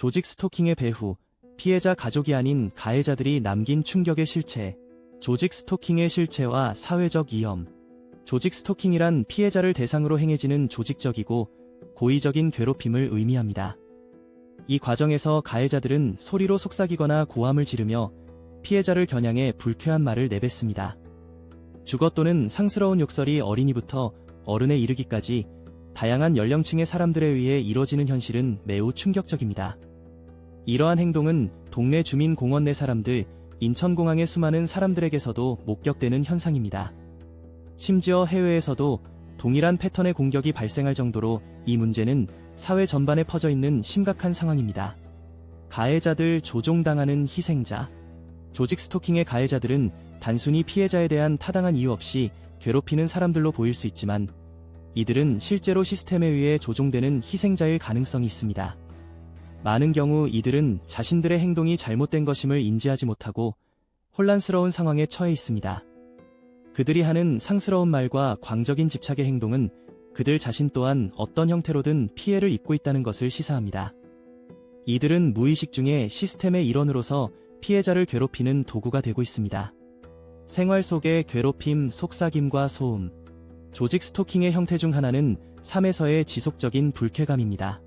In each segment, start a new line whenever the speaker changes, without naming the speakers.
조직 스토킹의 배후, 피해자 가족이 아닌 가해자들이 남긴 충격의 실체, 조직 스토킹의 실체와 사회적 위험. 조직 스토킹이란 피해자를 대상으로 행해지는 조직적이고 고의적인 괴롭힘을 의미합니다. 이 과정에서 가해자들은 소리로 속삭이거나 고함을 지르며 피해자를 겨냥해 불쾌한 말을 내뱉습니다. 주거 또는 상스러운 욕설이 어린이부터 어른에 이르기까지 다양한 연령층의 사람들에 의해 이뤄지는 현실은 매우 충격적입니다. 이러한 행동은 동네 주민 공원 내 사람들, 인천공항의 수많은 사람들에게서도 목격되는 현상입니다. 심지어 해외에서도 동일한 패턴의 공격이 발생할 정도로 이 문제는 사회 전반에 퍼져 있는 심각한 상황입니다. 가해자들 조종당하는 희생자. 조직 스토킹의 가해자들은 단순히 피해자에 대한 타당한 이유 없이 괴롭히는 사람들로 보일 수 있지만 이들은 실제로 시스템에 의해 조종되는 희생자일 가능성이 있습니다. 많은 경우 이들은 자신들의 행동이 잘못된 것임을 인지하지 못하고 혼란스러운 상황에 처해 있습니다. 그들이 하는 상스러운 말과 광적인 집착의 행동은 그들 자신 또한 어떤 형태로든 피해를 입고 있다는 것을 시사합니다. 이들은 무의식 중에 시스템의 일원으로서 피해자를 괴롭히는 도구가 되고 있습니다. 생활 속의 괴롭힘, 속삭임과 소음, 조직 스토킹의 형태 중 하나는 3에서의 지속적인 불쾌감입니다.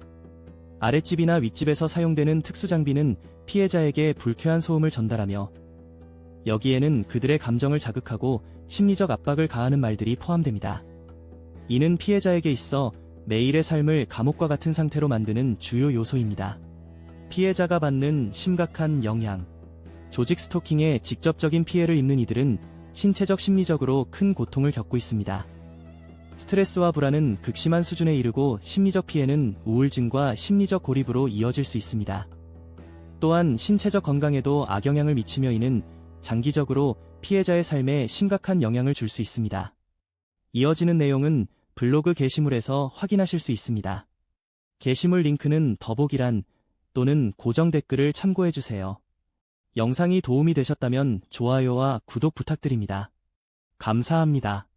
아랫집이나 윗집에서 사용되는 특수장비는 피해자에게 불쾌한 소음을 전달하며 여기에는 그들의 감정을 자극하고 심리적 압박을 가하는 말들이 포함됩니다. 이는 피해자에게 있어 매일의 삶을 감옥과 같은 상태로 만드는 주요 요소입니다. 피해자가 받는 심각한 영향. 조직 스토킹에 직접적인 피해를 입는 이들은 신체적 심리적으로 큰 고통을 겪고 있습니다. 스트레스와 불안은 극심한 수준에 이르고 심리적 피해는 우울증과 심리적 고립으로 이어질 수 있습니다. 또한 신체적 건강에도 악영향을 미치며 이는 장기적으로 피해자의 삶에 심각한 영향을 줄 수 있습니다. 이어지는 내용은 블로그 게시물에서 확인하실 수 있습니다. 게시물 링크는 더보기란 또는 고정 댓글을 참고해주세요. 영상이 도움이 되셨다면 좋아요와 구독 부탁드립니다. 감사합니다.